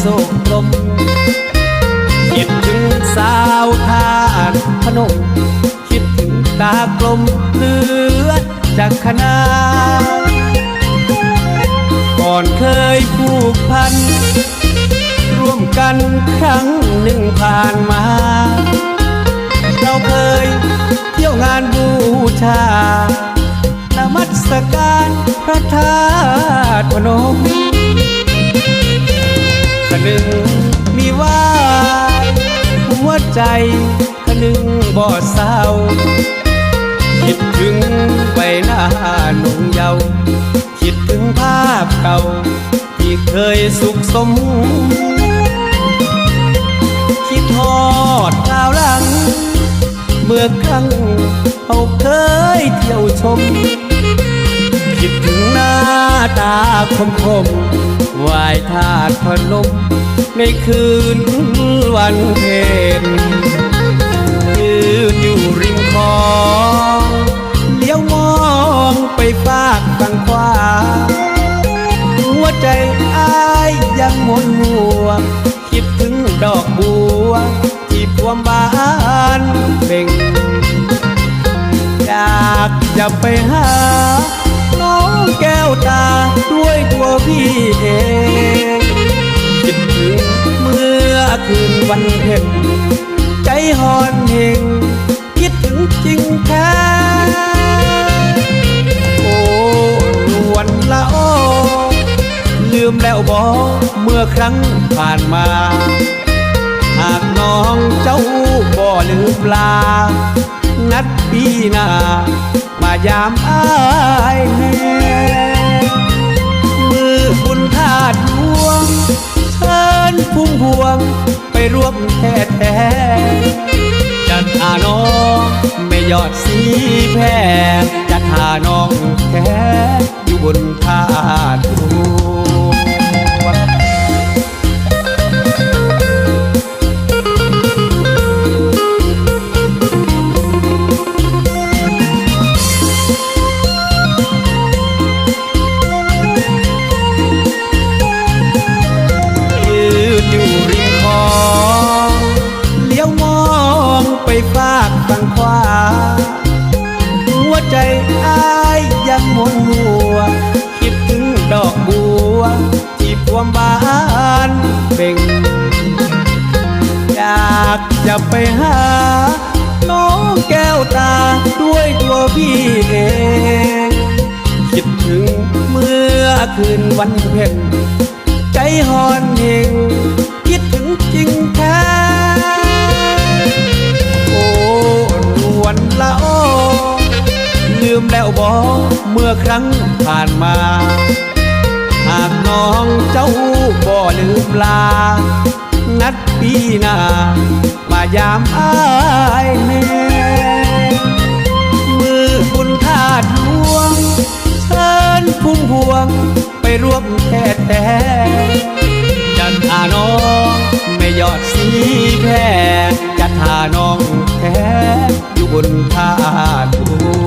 โศกตรมคิดถึงสาวทานพนม คิดถึงตากลมเลือดจากคณะก่อนเคยผูกพัน ร่วมกันครั้งหนึ่งผ่านมา เราเคยเที่ยวงานบูชานมัสการพระธาตุพนม ขนึงมีว่าหัวใจขนึงบ่เศร้าคิดถึงใบหน้าหนุ่มเยาว์คิดถึงภาพเก่า ที่เคยสุขสม คิดทอดกล่าวหลัง เมื่อครั้งเราเคยเที่ยวชม คิดถึงหน้าตาคมคม วายทาดพนมในคืนวันเพ็ญยืนอยู่ริมคลองเลี้ยวมองไปฝากฝั่งขวา หัวใจอ้ายยังมนหัว คิดถึงดอกบัว ที่พวมบานเบ่งอยากจะไปหา น้องแก้วตา พี่เองคิดถึงเมื่อคืนวันเพ็ญใจหอนเฮงคิดถึงจริงแท้โอ้นวลละโอลืมแล้วบอกเมื่อครั้งผ่านมา หากน้องเจ้าบ่ลืมลา นัดปีหน้ามายามอ้ายแน่ ตุดวง เชิญพุ่มพวง ไปร่วมแท้แท้จัดหาน้องไม่ยอดสีแพรจัดหาน้องแท้อยู่บนธาตุ หัวใจอายยังมนหัว คิดถึงดอกบัว ที่พวมบานเบ่ง อยากจะไปหา น้องแก้วตาด้วยตัวพี่เอง คิดถึงเมื่อคืนวันเพ็ญใจหอนเฮงคิดถึงจริงแท้ มื่อครั้งผ่านมา หากน้องเจ้าบ่ลืมลา นัดปีหน้ามายามอายแม่มือคุณทาดลวง เชิญพุ่มพวงไปร่วมแท้แท้ยันอาน้องไม่ยอดสีแพรจะทาน้องแท้อยู่บนทาดหลวง